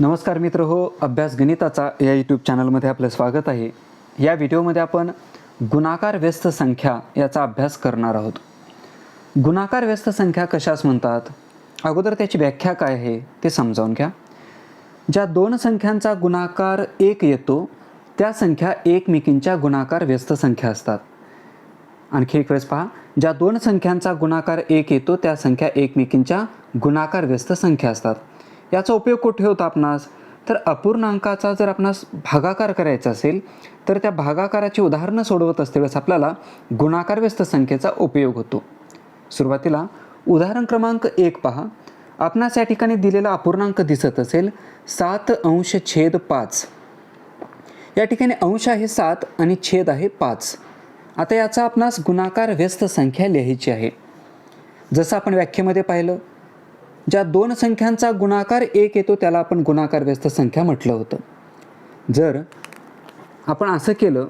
नमस्कार मित्र हो अभ्यास गणिताचा या यूट्यूब चॅनलमध्ये आपलं स्वागत आहे. या व्हिडिओमध्ये आपण गुणाकार व्यस्त संख्या याचा अभ्यास करणार आहोत. गुणाकार व्यस्त संख्या कशास म्हणतात? अगोदर त्याची व्याख्या काय आहे ते समजावून घ्या. ज्या दोन संख्यांचा गुणाकार एक येतो त्या संख्या एकमेकींच्या गुणाकार व्यस्त संख्या असतात. आणखी एक वेळेस पहा. ज्या दोन संख्यांचा गुणाकार एक येतो त्या संख्या एकमेकींच्या गुणाकार व्यस्त संख्या असतात. याचा उपयोग कुठे होतो आपणास? तर अपूर्णांकाचा जर आपणास भागाकार करायचा असेल तर त्या भागाकाराची उदाहरणं सोडवत असतेवेळेस आपल्याला गुणाकार व्यस्त संख्येचा उपयोग होतो. सुरुवातीला उदाहरण क्रमांक एक पहा. आपणास या ठिकाणी दिलेला अपूर्णांक दिसत असेल सात अंश छेद पाच. या ठिकाणी अंश आहे सात आणि छेद आहे पाच. आता याचा आपणास गुणाकार व्यस्त संख्या लिहायची आहे. जसं आपण व्याख्येमध्ये पाहिलं ज्या दोन संख्यांचा गुणाकार एक येतो त्याला आपण गुणाकार व्यस्त संख्या म्हटलं होतं. जर आपण असं केलं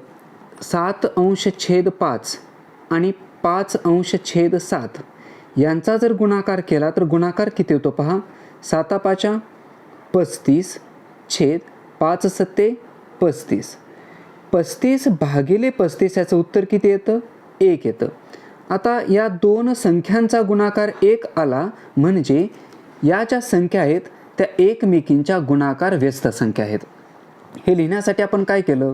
सात अंश छेद पाच आणि पाच अंश छेद सात यांचा जर गुणाकार केला तर गुणाकार किती होतो पहा? साता पाचा पस्तीस छेद पाच सत्ते पस्तीस. पस्तीस भागिले पस्तीस याचं उत्तर किती येतं? एक येतं. आता या दोन संख्यांचा गुणाकार एक आला म्हणजे या ज्या संख्या आहेत त्या एकमेकींच्या गुणाकार व्यस्त संख्या आहेत. हे लिहिण्यासाठी आपण काय केलं?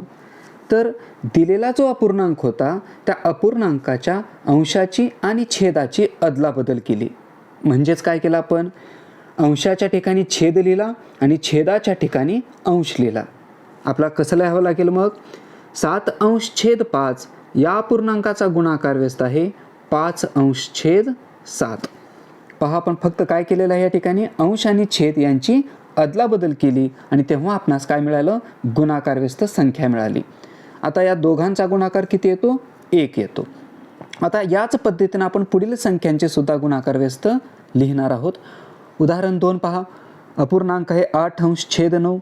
तर दिलेला जो अपूर्णांक होता त्या अपूर्णांकाच्या अंशाची आणि छेदाची अदलाबदल केली. म्हणजेच काय केलं आपण? अंशाच्या ठिकाणी छेद लिहिला आणि छेदाच्या ठिकाणी अंश लिहिला. आपला कसं लिहावं लागेल मग? सात अंश छेद पाच या पूर्णांकाचा गुणाकार व्यस्त आहे. पाच अंश छेद सात. पहा आपण फक्त काय केलेलं आहे या ठिकाणी? अंश आणि छेद यांची अदलाबदल केली आणि तेव्हा आपणास काय मिळालं? गुणाकार व्यस्त संख्या मिळाली. आता या दोघांचा गुणाकार किती येतो? एक येतो. आता याच पद्धतीनं आपण पुढील संख्यांचे सुद्धा गुणाकार व्यस्त लिहिणार आहोत. उदाहरण दोन पहा. अपूर्णांक आहे आठ अंश छेद नऊ.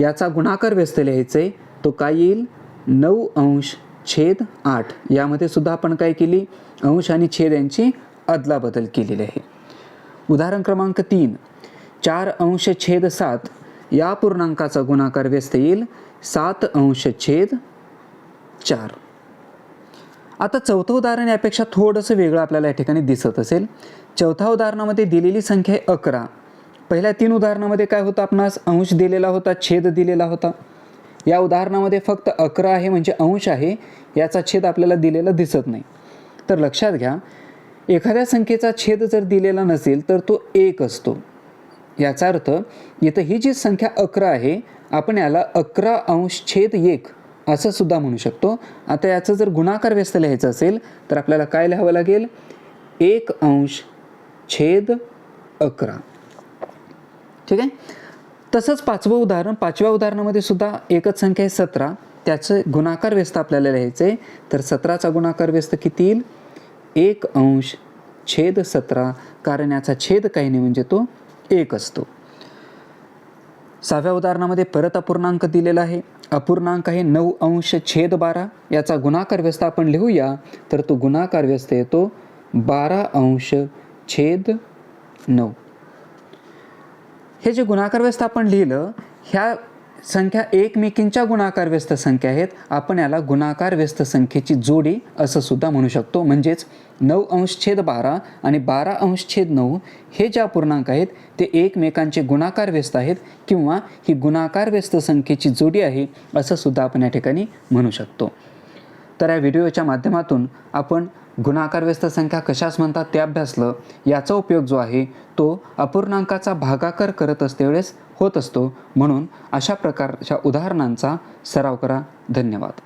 याचा गुणाकार व्यस्त लिहायचं आहे तो काय येईल? नऊ अंश छेद आठ. यामध्ये सुद्धा आपण काय केली? अंश आणि छेद यांची अदलाबदल केलेली आहे. उदाहरण क्रमांक तीन चार अंश छेद सात या पूर्णांकाचा गुणाकार व्यस्त येईल. सात अंश छेद चार. आता चौथं उदाहरण यापेक्षा थोडंसं वेगळं आपल्याला या ठिकाणी दिसत असेल. चौथ्या उदाहरणामध्ये दिलेली संख्या आहे अकरा. पहिल्या तीन उदाहरणामध्ये काय होतं आपणास? अंश दिलेला होता छेद दिलेला होता. या उदाहरणामध्ये फक्त अकरा आहे म्हणजे अंश आहे याचा छेद आपल्याला दिलेला दिसत नाही. तर लक्षात घ्या एखाद्या संख्येचा छेद जर दिलेला नसेल तर तो एक असतो. याचा अर्थ इथं ही जी संख्या अकरा आहे आपण याला अकरा अंश छेद एक असं सुद्धा म्हणू शकतो. आता याचं जर गुणाकार व्यस्त लिहायचं असेल तर आपल्याला काय लिहावं लागेल? एक अंश छेद अकरा. ठीक आहे? तसंच पाचवं उदाहरण पाचव्या उदाहरणामध्ये सुद्धा एकच संख्या आहे सतरा. त्याचं गुणाकार व्यस्त आपल्याला लिहायचं आहे तर सतराचा गुणाकार व्यस्त किती येईल? एक अंश छेद सतरा कारण याचा छेद काही नाही म्हणजे तो एक असतो. सहाव्या उदाहरणामध्ये परत अपूर्णांक दिलेला आहे. अपूर्णांक आहे नऊ अंश छेद बारा. याचा गुणाकार व्यस्त आपण लिहूया. तर तो गुणाकार व्यस्त येतो बारा अंश छेद नऊ. हे जे गुणाकार व्यस्त आपण लिहिलं ह्या संख्या एकमेकींच्या गुणाकार व्यस्त संख्या आहेत. आपण याला गुणाकार व्यस्त संख्येची जोडी असं सुद्धा म्हणू शकतो. म्हणजेच नऊ अंश छेद बारा आणि बारा अंश छेद नऊ हे ज्या पूर्णांक आहेत ते एकमेकांचे गुणाकार व्यस्त आहेत किंवा ही गुणाकार व्यस्त संख्येची जोडी आहे असं सुद्धा आपण या ठिकाणी म्हणू शकतो. तर या व्हिडिओच्या माध्यमातून आपण गुणाकार व्यस्त संख्या कशास म्हणतात ते अभ्यासलं याचा उपयोग जो आहे तो अपूर्णांकाचा भागाकार करत असतेवेळेस होत असतो. म्हणून अशा प्रकारच्या उदाहरणांचा सराव करा. धन्यवाद.